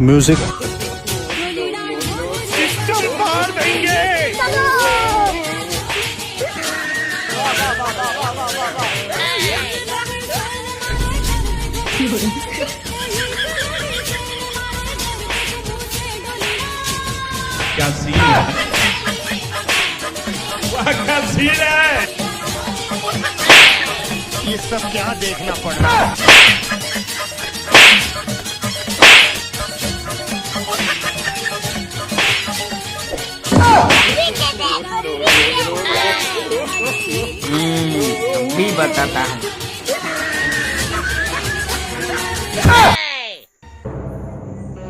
Music क्या scene है? क्या सीन है ये सब क्या देखना पड़ रहा है? भी बताता है।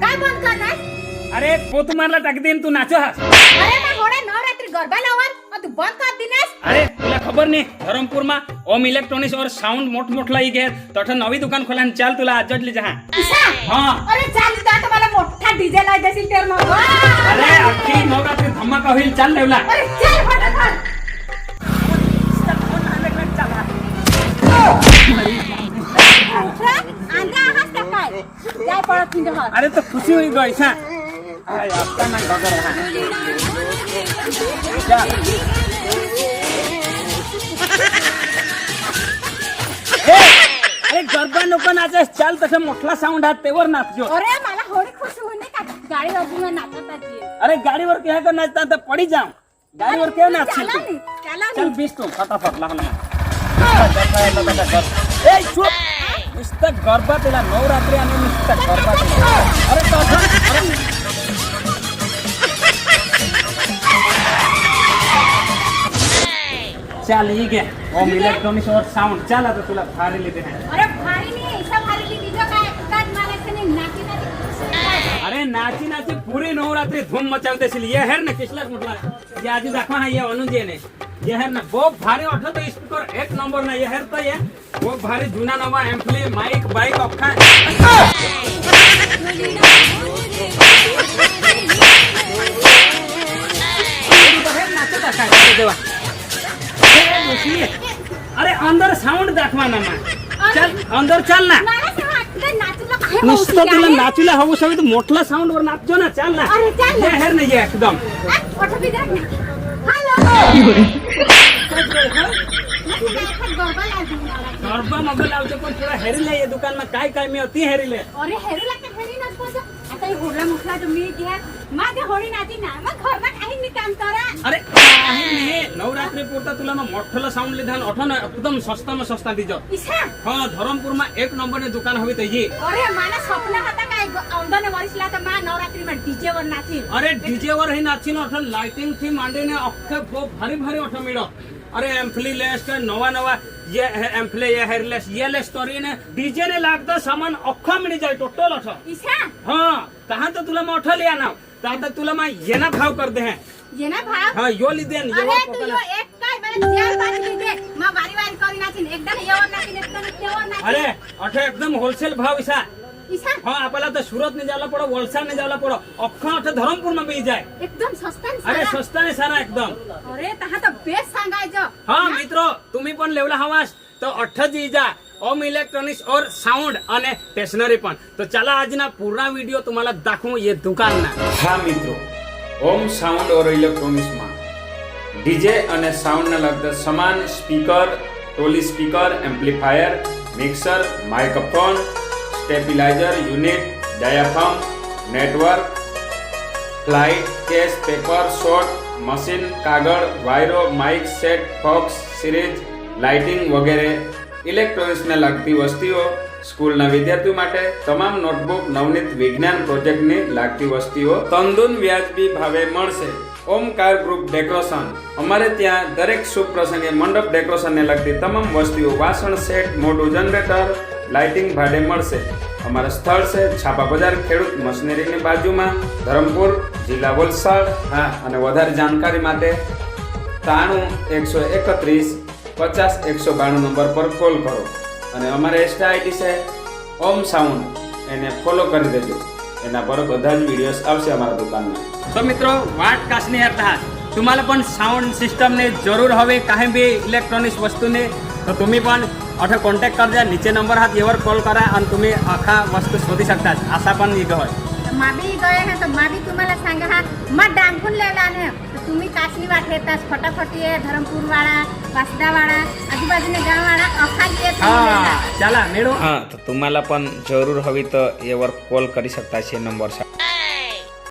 काय बंद करणार अरे पोत मारला टाक देईन तू नाचो हास अरे मैं घोड़े नवरात्रि गरबा लावल और तू बंद कर दिनेस अरे तुला खबर नाही धरमपूर मा ओम इलेक्ट्रॉनिक्स और साउंड मोठ मोठला ही घे तठ नवी दुकान खोला आणि चाल तुला आज जडली जहा हा. अरे चाल दा तर मला मोठा डीजे लाय देशील तर मग अरे अख्खी नवरात्री धमाका होईल चाल लेवला अरे चल फटाफट. अरे तो खुशी हुई गई अरे आपका ना गगर हा। अरे गरबा नको नाचस चाल तसं मोठला साऊंड हात तेवर नाचजो। अरे मला होडी खुशी नाही का? गाडी वाजून नाचत आहे अरे गाडीवर क्या नाचता? तर पडी जाऊ गाडीवर नाचशील चला तू चल बीस तू फटाफट लहान ए चुप! नुसतं गरबा तिला नवरात्री आणि चल ही। घे ओम इलेक्ट्रॉनिक्स और साउंड चल आता तुला भारी लेते हैं। अरे भारी नाही ऐसा भारी ली तुझं काय काय मला नाही नाची नाची अरे नाची नाची पुरी नवरात्री धूम मचावते असेल ये है ना किसलाच म्हटलं ये आधी दाखवा हा ये अनुजे ने। ना बहुत भारी वाटलं तो स्पीकर एक नंबर ना ये तो ये बहुत भारी जुना नवा एम्पली माइक ते हे मुशी. अरे अंदर साऊंड दाखवा ना चल अंदर चल ना नुसतं तुला. नाचूला हवं सवय मोठला साऊंड वर नाचतो ना चाल ना. हे है ना ये एकदम पण हेरिले ये दुकान में काय काय मी अति हेरिले अरे हेरू लागते हेरी नसतो. आता हे होडला मुखला तुम्ही घ्या माझ्या होडी नाची ना मग घरमा काही मी काम करा. अरे काही नाही. नवरात्री पुरता तुला मग मोठलं साऊंड लिधा अठन एकदम सस्ता में सस्ता दीजो. ईशा हाँ धरमपुर में एक नंबर ने दुकान हवी तो ये अरे मला स्वप्न होता काय औंधने वरिसला तर मा नवरात्री मा डीजे वर नाची अरे डीजे वर ही नाची अठन लाइटिंग थी मांडी ने अख्खे बहुत भारी भारी अठ मिलो अरे एम्पली लेस के नवा नवा ये है एम्पले ये हेरलेस ये लेस तोरी ने डीजे ने लागता सामान अख्खा मिली जाए टोटल अठ ईशा हाँ कहा तो तुला मैं अठ लिया ना कहा तुला मैं ये ना भाव कर दे हैं ये ना भाव हाँ यो ली दे अरे तू यो एक काय मला चार पाच लिहिते मग वारी वारी करी नाचीन एकदा येवर नाचीन एकदा तेवर अरे नाचीन अठे एकदम होलसेल भाव ईसा હા પેલા તો સુરત ને જાવલા પડો વલસાડ ને જાવલા પડો. અખા અઠે ધરમપુરમાં બી જાય. એકદમ સસ્તા ને અરે સસ્તા ને સારા એકદમ. અરે તહા તો બેસ સાંગાય જો. હા મિત્રો તમે પણ લેવલા હવાસ તો અઠ જ જા ઓમ ઇલેક્ટ્રોનિક્સ ઓર સાઉન્ડ અને સ્ટેશનરી પણ. તો ચાલો આજના પૂરા વિડિયો તમારા દાખવું એ દુકાનના. હા મિત્રો. ઓમ સાઉન્ડ ઓર ઇલેક્ટ્રોનિક્સમાં. ડીજે અને સાઉન્ડને લગતા સમાન speaker Toli speaker amplifier mixer microphone stabiliser, unit diaphragm network, flight, case, paper, shot, machine, કાગળ, વાયરો, માઇક, સેટ, ફોક્સ સિરીઝ લાઇટિંગ વગેરે ઇલેક્ટ્રોનિક્સને લગતી વસ્તુઓ સ્કૂલના વિદ્યાર્થીઓ માટે તમામ નોટબુક, નવનીત વિજ્ઞાન પ્રોજેક્ટની લાગતી વસ્તીઓ તંદુન વ્યાજબી ભાવે મળશે. Omkar group decoration. અમારે ત્યાં દરેક શુભ પ્રસંગે મંડપ ડેકોરેશનને લગતી તમામ વસ્તુઓ, વાસણ, સેટ મોટું જનરેટર લાઇટિંગ ભાડે મળશે અમારા સ્થળ છે છાપા બજાર ખેડૂત મશીનરીની બાજુમાં ધરમપુર જિલ્લા વલસાડ હા અને વધારે જાણકારી માટે ત્રાણું એકસો એકત્રીસ પચાસ એકસો બાણું નંબર પર કોલ કરો અને અમારે એસ્ટા આઈડી છે ઓમ સાઉન્ડ એને ફોલો કરી દેજો એના પર બધા જ વિડીયોઝ આવશે અમારા દુકાનમાં તો મિત્રો વાટ કાશની હતા तुम्हाला पण साऊंड सिस्टमने जरूर हवे काही बी इलेक्ट्रॉनिक्स वस्तूने तर तुम्ही पण अठे कॉन्टॅक्ट करजा नीचे नंबर हात यावर कॉल करा आणि तुम्ही अखा वस्तू शोधू शकता. असा पण इगो आहे माबी इगो आहे तर माबी तुम्हाला सांगा हा मग डांकून लिहिला आहे तुम्ही कासली वाट येतास फटाफट ये वासदा वाडा आजूबाजूने गाववाडा अखाली येत चला मिळू. हा तर तुम्हाला पण जरूर हवी तर यावर कॉल करू शकता शे नंबरसाठी